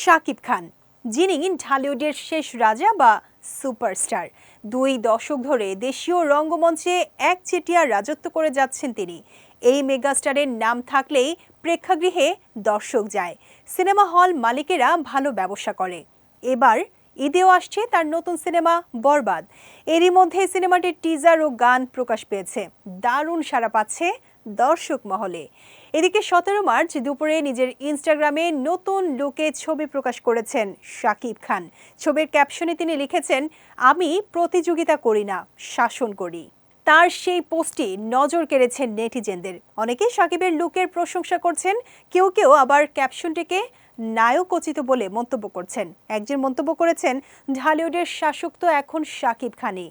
শাকিব খান, যিনি ঢালিউডের শেষ রাজা বা সুপারস্টার। দুই দশক ধরে দেশীয় রঙ্গমঞ্চে একচেটিয়া রাজত্ব করে যাচ্ছেন তিনি। এই মেগাস্টারের নাম থাকলেই প্রেক্ষাগৃহে দর্শক যায়। সিনেমা হল মালিকেরা ভালো ব্যবসা করে। এবার ঈদেও আসছে তার নতুন সিনেমা বরবাদ। এরই মধ্যে সিনেমাটির টিজার ও গান প্রকাশ পেয়েছে। দারুণ সাড়া পাচ্ছে দর্শক মহলে। এদিকে সতেরো মার্চ দুপুরে নিজের ইনস্টাগ্রামে নতুন লুকে ছবি প্রকাশ করেছেন শাকিব খান। ছবির ক্যাপশনে তিনি লিখেছেন, আমি প্রতিযোগিতা করি না, শাসন করি। তার সেই পোস্টটি নজর কেড়েছেন নেটিজেনদের। অনেকেই সাকিবের লুকের প্রশংসা করছেন, কেউ কেউ আবার ক্যাপশনটিকে নায়কোচিত বলে মন্তব্য করছেন। একজন মন্তব্য করেছেন, ঢালিউডের শাসক তো এখন শাকিব খানই।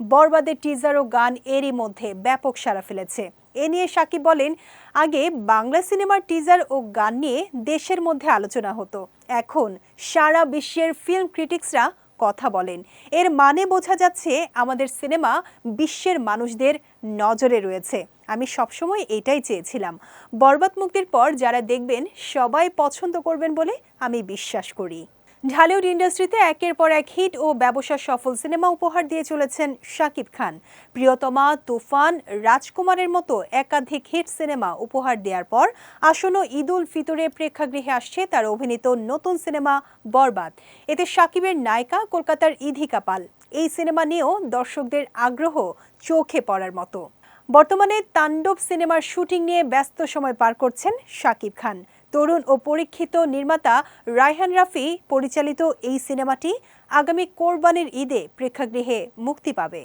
বরবাদের টিজার ও গান এরই মধ্যে ব্যাপক সাড়া ফেলেছে। এ নিয়ে সাকিব বলেন, আগে বাংলা সিনেমার টিজার ও গান নিয়ে দেশের মধ্যে আলোচনা হতো। এখন সারা বিশ্বের ফিল্ম ক্রিটিক্সরা কথা বলেন। এর মানে বোঝা যাচ্ছে আমাদের সিনেমা বিশ্বের মানুষদের নজরে রয়েছে। আমি সবসময় এটাই চেয়েছিলাম। বরবাদ মুক্তির পর যারা দেখবেন, সবাই পছন্দ করবেন বলে আমি বিশ্বাস করি। ঢালিউড ইন্ডাস্ট্রিতে একের পর এক হিট ও ব্যবসা সফল সিনেমা উপহার দিয়ে চলেছেন শাকিব খান। প্রিয়তমা, তুফান, রাজকুমারের মতো একাধিক হিট সিনেমা উপহার দেওয়ার পর আসন্ন ঈদ উল ফিতরে প্রেক্ষাগৃহে আসছে তার অভিনীত নতুন সিনেমা বরবাদ। এতে শাকিবের নায়িকা কলকাতার ইধিকা পাল। এই সিনেমা নিয়েও দর্শকদের আগ্রহ চোখে পড়ার মতো। বর্তমানে তাণ্ডব সিনেমার শুটিং নিয়ে ব্যস্ত সময় পার করছেন শাকিব খান। তরুণ ও পরীক্ষিত নির্মাতা রায়হান রাফি পরিচালিত এই সিনেমাটি আগামী কোরবানির ঈদে প্রেক্ষাগৃহে মুক্তি পাবে।